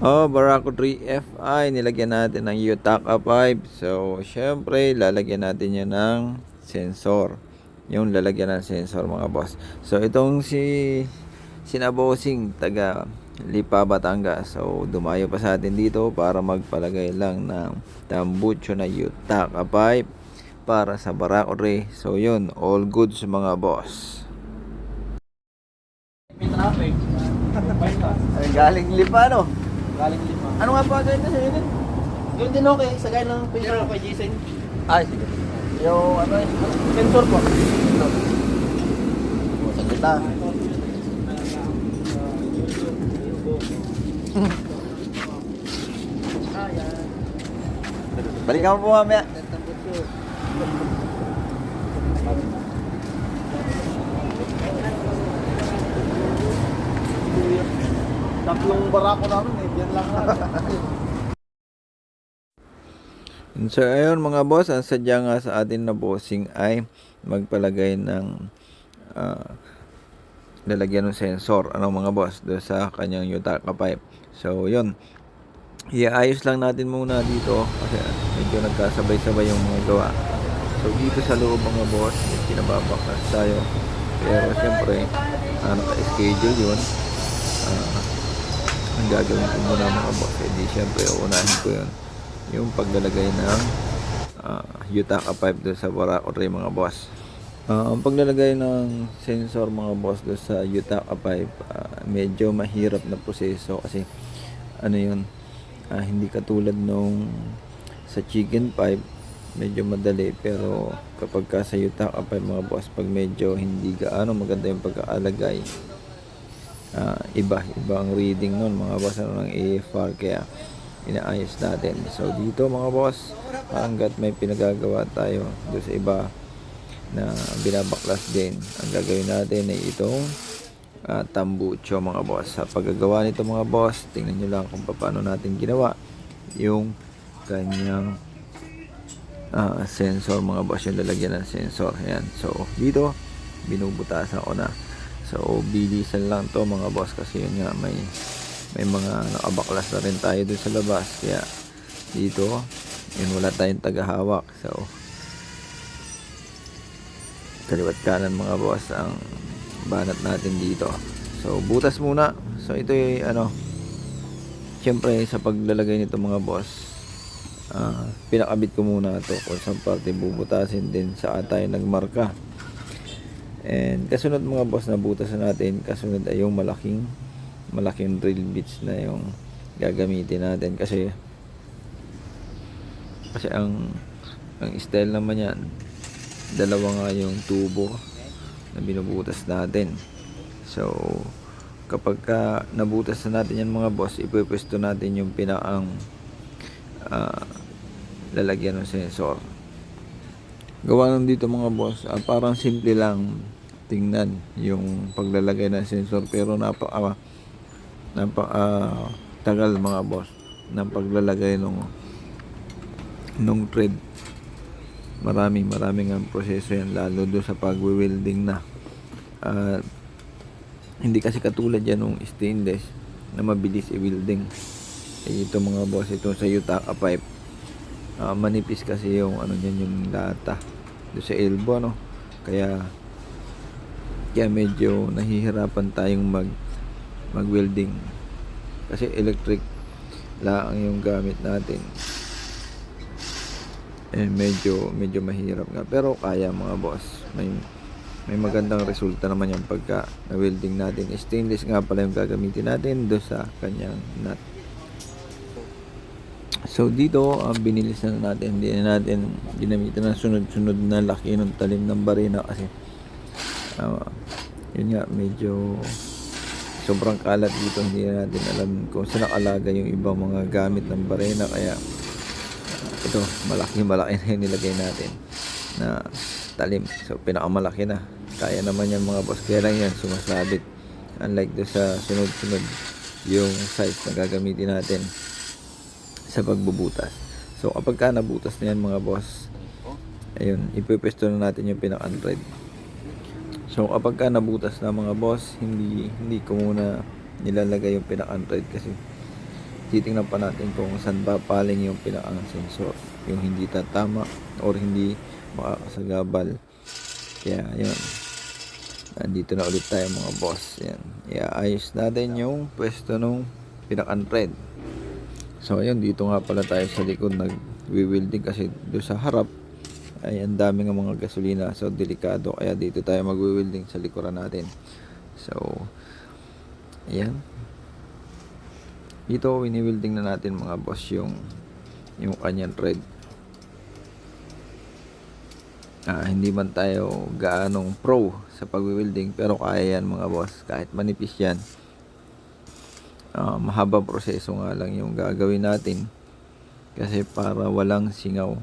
Oh, Barako 3 FI, nilagyan natin ng Yutaka 5. So, syempre, lalagyan natin yan ng sensor. Yung lalagyan ng sensor mga boss. So, itong si Sinabosing, taga Lipa, Batangas. So, dumayo pa sa atin dito para magpalagay lang ng tambucho na Yutaka 5 para sa Barako 3. So, yun, all goods mga boss. May traffic. Galing Lipa, no? Galing lima. Ano nga pa ganito sa inyo? Yun din okay. Sa gaya ng page ko kay Jason. Ay, sige. Yung ano eh, Sensor po. sa kita. Balikan mo po mamaya. Tatlong barako namin eh. Yan lang. So ayun mga boss, ang sadya nga sa atin na bossing ay magpalagay ng ah, lalagyan ng sensor ano mga boss do sa kanyang Yutaka pipe. So yun. Iayos lang natin muna dito kasi medyo nagkasabay-sabay yung mga gawa. So dito sa loob mga boss, kinababakas tayo. Pero siyempre, ah, naka-schedule yun. Ah, ang gagawin ko muna mga boss, eh di siyempre uunahin ko yun yung paglalagay ng uh, Yutaka pipe doon sa Barako Ray mga boss. Ah, ang paglalagay ng sensor mga boss doon sa Yutaka pipe ah, medyo mahirap na proseso kasi ano yun ah, hindi katulad nung sa chicken pipe medyo madali pero kapag ka sa Yutaka pipe mga boss pag medyo hindi gaano maganda yung pagkaalagay ah, iba iba ang reading nun mga boss ano ng AFR kaya inaayos natin. So dito mga boss hanggat may pinagagawa tayo doon sa iba na binabaklas din ang gagawin natin ay itong ah, tambucho mga boss. Sa paggagawa nito mga boss tingnan nyo lang kung paano natin ginawa yung kanyang ah, sensor mga boss. Yung lalagyan ng sensor. Yan so dito binubutasan ko na so bilisan lang to mga boss kasi yun nga may may mga nakabaklas na rin tayo dun sa labas. Kaya dito yun wala tayong tagahawak. So kaliwat kanan mga boss ang banat natin dito. So butas muna. So ito ay ano syempre sa paglalagay nito mga boss ah, pinakabit ko muna to kung saan parte bubutasin. Din sa tayo nagmarka and kasunod mga boss na butas na natin. Kasunod ay yung malaking malaking drill bits na yung gagamitin natin. Kasi kasi ang ang style naman yan dalawa nga yung tubo na binubutas natin. So kapag ka nabutas na natin yan mga boss ipupwesto natin yung pinaang ah, lalagyan ng sensor gawa nun dito mga boss. Ah, parang simple lang tingnan yung paglalagay ng sensor. Pero napaka napaka ah, tagal mga boss ng paglalagay nung nung thread. Maraming maraming ang proseso yan lalo doon sa pagwe-welding na. At hindi kasi katulad yan nung stainless na mabilis i-welding. Eh, ito mga boss ito sa Yutaka pipe ah, manipis kasi yung ano niyan yung lata doon sa elbow no? Kaya kaya medyo nahihirapan tayong mag mag welding kasi electric lang yung gamit natin. Eh medyo medyo mahirap nga. Pero kaya mga boss. May may magandang resulta naman yung pagka na welding natin. Stainless nga pala yung gagamitin natin do sa kanyang nut so dito ang binilis na natin hindi na natin ginamitan ng sunod-sunod na laki ng talim ng barina kasi ah, yun nga medyo sobrang kalat dito. Hindi na natin alam kung saan nakalaga yung ibang mga gamit ng barena kaya ah, ito malaki malaki na yung nilagay natin na talim. So pinakamalaki na. Kaya naman yan mga boss. Kaya lang yan sumasabit. Unlike do sa sunod-sunod yung size na gagamitin natin sa pagbubutas. So kapag ka nabutas na yan mga boss ayun ipipwesto na natin yung pinaka-thread So kapag ka nabutas na mga boss, hindi hindi ko muna nilalagay yung pinaka-thread kasi titingnan pa natin kung saan ba paling yung pinaka-sensor yung hindi tatama or hindi makakasagabal kaya yun nandito na ulit tayo mga boss. Yan iaayos natin yung pwesto nung pinaka-thread so ayun dito nga pala tayo sa likod. Nag-welding kasi doon sa harap. Ay ang dami ng mga gasolina. So delikado. Kaya dito tayo mag-welding sa likuran natin. So ayan. Dito wini-welding na natin mga boss yung yung kanyang thread. Ah, hindi man tayo gaanong pro sa pag-welding pero kaya yan mga boss. Kahit manipis yan ah, mahabang proseso nga lang yung gagawin natin kasi para walang singaw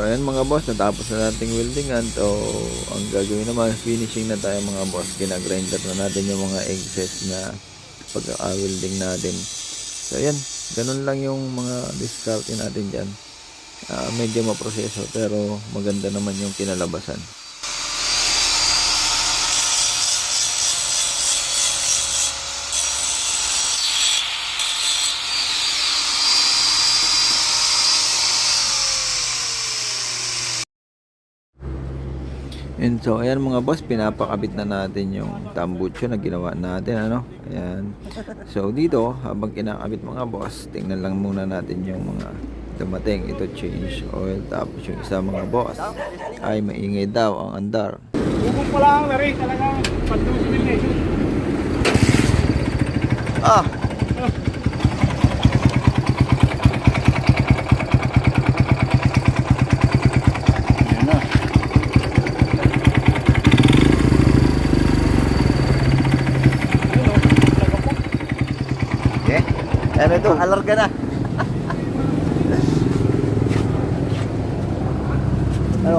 Ayan mga boss, natapos na nating weldingan. So ang gagawin naman, finishing na tayo mga boss. Ginagrinder na natin yung mga excess na pagka-welding natin. So ayan, ganun lang yung mga discarte natin dyan. Ah, medyo maproseso pero maganda naman yung kinalabasan. And so, ayan mga boss, pinapakabit na natin yung tambucho na ginawa natin, ano? Ayan. So, dito, habang kinakabit mga boss, tingnan lang muna natin yung mga dumating. Ito, change oil. Tapos yung isa mga boss, ay maingay daw ang andar. Bubog pa lang rin talagang pagdusin eh. Ah! Ano ito? Alarga na. ano?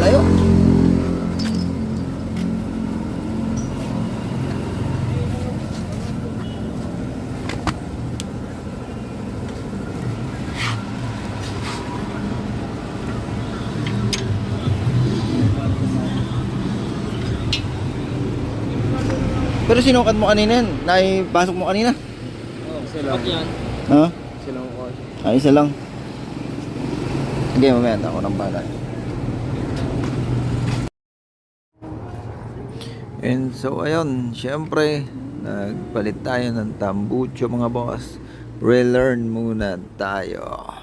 Layo. Pero sinukat mo kanina yan? Naipasok mo kanina? Yan. Ha? Sila ko. Ah, isa lang. Sige, mamaya ako ng bala. And so, ayun, syempre, nagpalit tayo ng tambucho mga boss. Relearn muna tayo.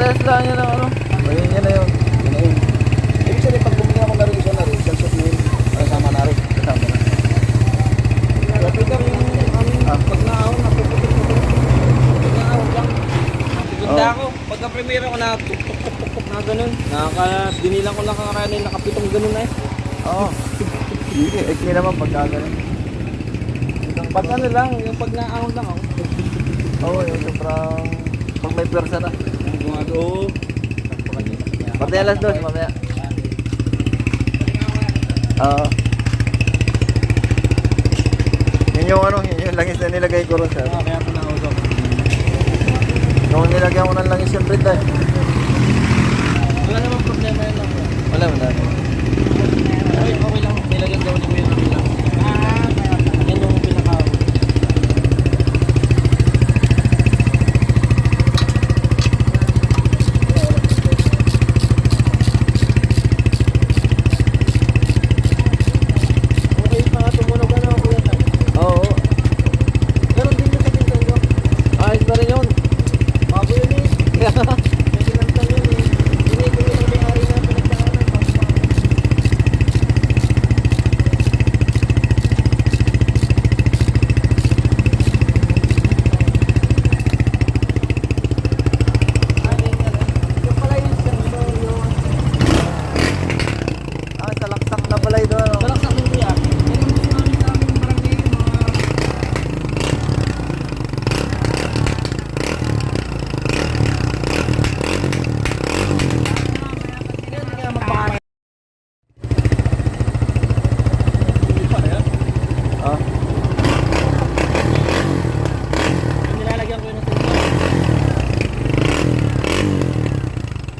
Ano? Lang yan ang ano. Ayun yan na yun. Yun na yun. Ibig sabihin, pag bumili ako na rin isa na rin, isang sabihin, kasama na rin. Kasama na. Grabe ka yung aming Ah. pag naahon, napuputok-putok. Pag naahon lang. Ganda Oh. ako. Pagka premiere ako na tuk tuk tuk tuk tuk na ganun. Nakaka, dinilang ko lang kakaranin, nakapitong ganun na eh. Oo. Hindi, ekli naman pagkagaling. Pag ano lang, yung pag naahon lang ako. Oo, yung sobrang... Pag may pwersa na. Gumagawa. Pati alas dos, mamaya. Oo. Yun yung ano, yun yung langis na nilagay ko ron sir. Ah, kaya ito nausok. Nung nilagyan ko ng langis yung bread ay. Wala namang problema yun lang. Wala, wala. Okay, okay lang. Nilagyan daw ni Kuya namin lang. Ah, yan yung pinaka Okay pa nga tumunog ano Kuya Tay. Oo. Ganun din yung sa pinsan ko. Ayos pa rin yun. Bago yun eh. May sinantang yun eh. Hindi ko yung may-ari na pinagdaanan. Yung pala yung sensor, yung Ah, salaksak na pala ito. Ano? Balaksak din kuya. Yan yung gusto namin sa aming barangay, yung mga Yan, kaya magpakain. Hindi pa rin. Ah. Yung nilalagyan ko yun ng tubig.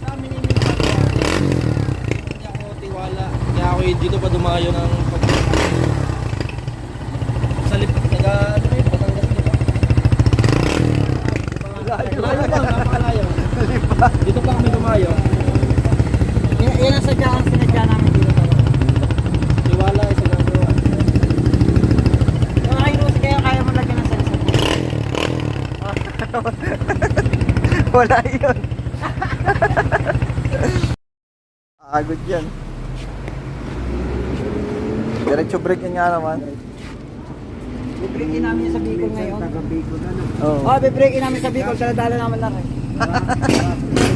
Sa amin yung minakagawa. Hindi ako tiwala. Kaya ako eh, dito pa dumayo ng pag... Sa lip... Naga... Ano yun? Batangas dito. Malayo lang, napakalayo. Dito pa kami dumayo. Yan, yan ang sadya ang sinadya namin dito talaga. Tiwala eh, sa gagawa. Yung Hyros, kaya kaya mo lagyan ng sensor. Wala yun. Agod yan. Diretso break yun nga naman. Bibreakin namin sa Bicol ngayon. Oo. Oh, bibreakin namin sa Bicol. Sa dala naman lang eh.